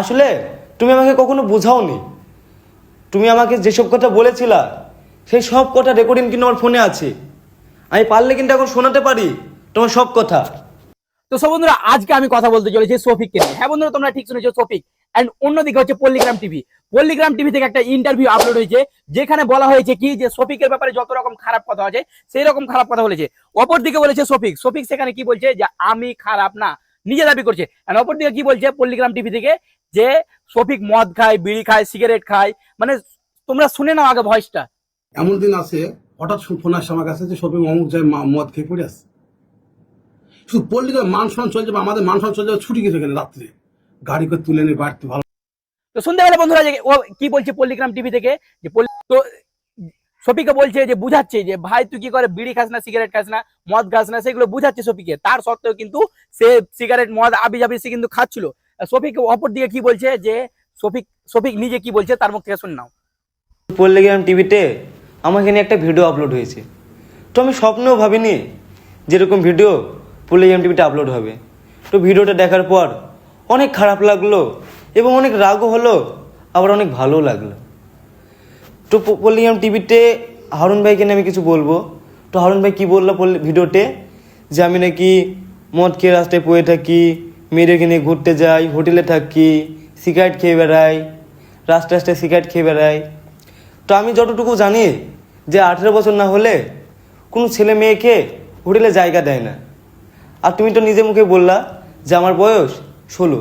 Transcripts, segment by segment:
আসলে তুমি আমাকে কখনো বোঝাওনি। তুমি আমাকে যেসব কথা বলেছিলা, সেই সব কথা রেকর্ডিং কিন্তু আমার ফোনে আছে। আমি পারলে কিন্তু এখন শোনাতে পারি তোমার সব কথা। তো সব বন্ধুরা, আজকে আমি কথা বলতে চলেছি সফিককে হ্যাঁ বন্ধুরা, তোমরা ঠিক শুনেছো সফিক অ্যান্ড অন্যদিকে হচ্ছে পল্লিগ্রাম টিভি পল্লিগ্রাম টিভি থেকে একটা ইন্টারভিউ আপলোড হয়েছে, যেখানে বলা হয়েছে কি যে সফিকের ব্যাপারে যত রকম খারাপ কথা আছে, সেই রকম খারাপ কথা বলেছে। অপর দিকে বলেছে সফিক সফিক সেখানে কি বলছে যে, আমি খারাপ না, নিজে দাবি করছে। আর অপর দিকে কি বলছে পল্লিগ্রাম টিভি থেকে? যে সফিক মদ খায় বিড়ি খায় সিগারেট খায় মানে তোমরা শুনে নাও আগে ভয়েসটা। এমন দিন আছে হঠাৎ ফোন আসছে আমার কাছে যে শপিং অমুক যায় মদ খেয়ে পড়ে আসছে শুধু পল্লিতে মান সম্মান চলে যাবে আমাদের মান সম্মান চলে যাবে ছুটি গেছে এখানে রাত্রে? গাড়ি করে তুলে নিয়ে বাড়তে ভালো তো শুনতে পেলে বন্ধুরা ও কি বলছে পল্লিগ্রাম টিভি থেকে? যে তো সফিকে বলছে যে বুঝাচ্ছে যে ভাই তুই কি করে বিড়ি খাস না সিগারেট খাস না মদ খাস না? সেগুলো বুঝাচ্ছে সফিকে তার সত্ত্বেও কিন্তু সে সিগারেট মদ আবি যাবি সে কিন্তু খাচ্ছিল। সফিক অপর দিকে কি বলছে যে সফিক সফিক নিজে কি বলছে তার মুখ থেকে শুনে নাও। পল্লিগ্রাম টিভিতে আমাকে নিয়ে একটা ভিডিও আপলোড হয়েছে। তো আমি স্বপ্নেও ভাবিনি যেরকম ভিডিও পল্লিগ্রাম টিভিতে আপলোড হবে। তো ভিডিওটা দেখার পর অনেক খারাপ লাগল এবং অনেক রাগও হলো, আবার অনেক ভালোও লাগল। তো পল্লিগ্রাম টিভিতে হারুন ভাইকে আমি কিছু বলব। তো হারুন ভাই কী বলল ভিডিওতে যে আমি নাকি মদ খেয়ে রাস্তায় পড়ে থাকি মেয়েদেরকে নিয়ে ঘুরতে যাই, হোটেলে থাকি, সিগারেট খেয়ে বেড়াই, রাস্তায় রাস্তায় সিগারেট খেয়ে বেড়াই। তো আমি যতটুকু জানি যে আঠেরো বছর না হলে কোনো ছেলে মেয়েকে হোটেলে জায়গা দেয় না। আর তুমি তো নিজে মুখে বললা যে আমার বয়স ষোলো।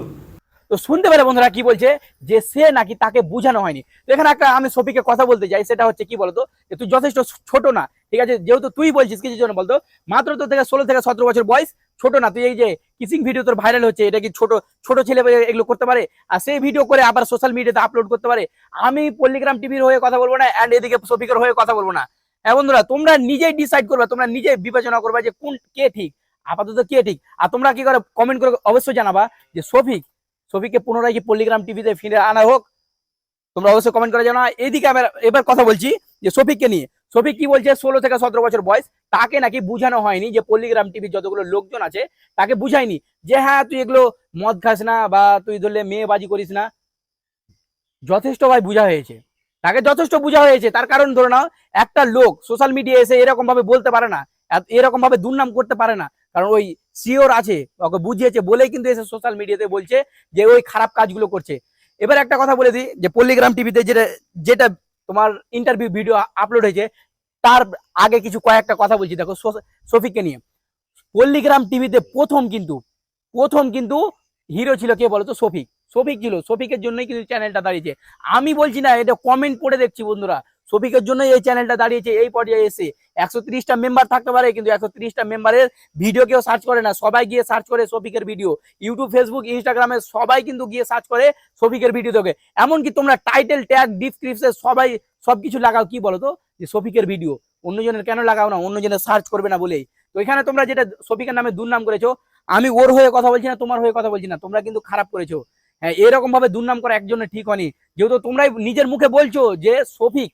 তো শুনতে পেলে বন্ধুরা কি বলছে? যে সে নাকি তাকে বোঝানো হয়নি। তো এখানে একটা আমি সফিকে কথা বলতে চাই সেটা হচ্ছে কি বলতো? যে তুই যথেষ্ট ছোট না, ঠিক আছে? যেহেতু তুই বলছিস কিছু জন্য বলতো, মাত্র তো থেকে ষোলো থেকে সতেরো বছর বয়স ছোট না, তুই এই যে কিসিং ভিডিও তোর ভাইরাল হচ্ছে, এটা কি ছোট ছোট ছেলে এগুলো করতে পারে? আর সেই ভিডিও করে আবার সোশ্যাল মিডিয়াতে আপলোড করতে পারে। আমি পল্লিগ্রাম টিভির হয়ে কথা বলব না অ্যান্ড এদিকে সফিকের হয়ে কথা বলব না। হ্যাঁ বন্ধুরা, তোমরা নিজেই ডিসাইড করবে, তোমরা নিজে বিবেচনা করবে যে কোন কে ঠিক, আপাতত কে ঠিক। আর তোমরা কি করে কমেন্ট করে অবশ্যই জানাবা যে সফিক ছবিকে পুনরায় কি পল্লিগ্রাম টিভিতে ফিরে আনা হোক? তোমরা অবশ্যই কমেন্ট করে জানা এইদিকে আমি এবার কথা বলছি যে শফিককে নিয়ে। শফিক কি বলছে? ষোলো থেকে সতেরো বছর বয়স। তাকে নাকি বুঝানো হয়নি যে পল্লিগ্রাম টিভির যতগুলো লোকজন আছে, তাকে বুঝায়নি যে হ্যাঁ তুই এগুলো মদ খাস না বা তুই ধরলে মেয়ে বাজি করিস না। যথেষ্ট ভাই বোঝা হয়েছে। তাকে যথেষ্ট বোঝা হয়েছে। তার কারণ ধরে নাও, একটা লোক সোশ্যাল মিডিয়া এসে এরকম ভাবে বলতে পারে না এরকম ভাবে দুর্নাম করতে পারে না। কারণ ওই সিওর আছে, ওকে বুঝিয়েছে, বলেই কিন্তু এসে সোশ্যাল মিডিয়াতে বলছে যে ওই খারাপ কাজগুলো করছে। এবার একটা কথা বলে দিই, যে পল্লিগ্রাম টিভিতে যেটা যেটা তোমার ইন্টারভিউ ভিডিও আপলোড হয়েছে, তার আগে কিছু কয়েকটা কথা বলছি। দেখো সফিককে নিয়ে। পল্লীগ্রাম টিভিতে প্রথম কিন্তু প্রথম কিন্তু হিরো ছিল কে বলতো? সফিক। সফিক ছিল। সফিকের জন্যই কিন্তু চ্যানেলটা দাঁড়িয়েছে। আমি বলছি না, এটা কমেন্ট পড়ে দেখছি বন্ধুরা। শফিকের জন্যই এই চ্যানেলটা দাঁড়িয়েছে, এই পর্যায়ে এসে। একশো ত্রিশটা মেম্বার থাকতে পারে, কিন্তু একশো ত্রিশটা মেম্বারের ভিডিও কেউ সার্চ করে না। সবাই গিয়ে সার্চ করে শফিকের ভিডিও ইউটিউব ফেসবুক ইনস্টাগ্রামে সবাই কিন্তু গিয়ে সার্চ করে শফিকের ভিডিও দেখে। এমনকি তোমরা টাইটেল ট্যাগ ডিসক্রিপশন সবাই সবকিছু লাগাও, কি বলো তো যে শফিকের ভিডিও অন্যজনের কেন লাগাও না? অন্যজনের সার্চ করবে না বলেই। তো এখানে তোমরা যেটা শফিকের নামে দুর্নাম করেছ, আমি ওর হয়ে কথা বলছি না, তোমার হয়ে কথা বলছি না, তোমরা কিন্তু খারাপ করেছ। হ্যাঁ এরকম ভাবে দুর্নাম করা একজনের ঠিক হয়নি। যেহেতু তোমরাই নিজের মুখে বলছো যে শফিক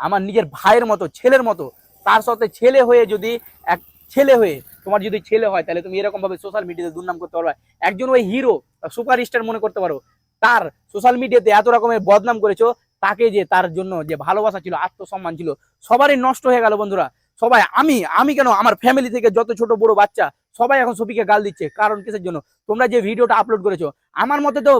আমার নিজের ভাইয়ের মতো, ছেলের মতো, তার সাথে ছেলে হয়ে যদি এক ছেলে হয়ে তোমার যদি ছেলে হয়, তাহলে তুমি এরকম ভাবে সোশ্যাল মিডিয়াতে দুর্নাম করতে পারবে। একজন ওই হিরো সুপার স্টার মনে করতে পারো, তার সোশ্যাল মিডিয়াতে এত রকমের বদনাম করেছ, তাকে যে তার জন্য যে ভালোবাসা ছিল, আত্মসম্মান ছিল, সবারই নষ্ট হয়ে গেল বন্ধুরা। সবাই, আমি আমি কেন আমার ফ্যামিলি থেকে যত ছোট বড় বাচ্চা, সবাই এখন সফিকে গাল দিচ্ছে, কারণ কিসের জন্য? তোমরা যে ভিডিওটা আপলোড করেছ, আমার মতে তো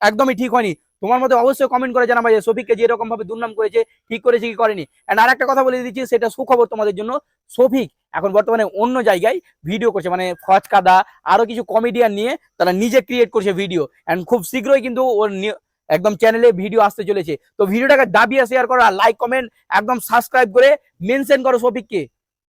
একদমই ঠিক হয়নি। তোমার মতে অবশ্যই কমেন্ট করে জানাবা যে সফিককে যে এরকম ভাবে দুর্নাম করেছে, ঠিক করেছে কি করেনি? এন্ড আর একটা কথা বলে দিচ্ছি, সেটা সুখবর তোমাদের জন্য। সফিক এখন বর্তমানে অন্য জায়গায় ভিডিও করছে মানে ফচকাদা, আরও কিছু কমেডিয়ান নিয়ে তারা নিজে ক্রিয়েট করছে ভিডিও এন্ড খুব শীঘ্রই কিন্তু ওর একদম চ্যানেলে ভিডিও আসতে চলেছে। তো ভিডিওটাকে দাবিয়ে শেয়ার করা লাইক কমেন্ট একদম সাবস্ক্রাইব করে মেনশন করো সফিককে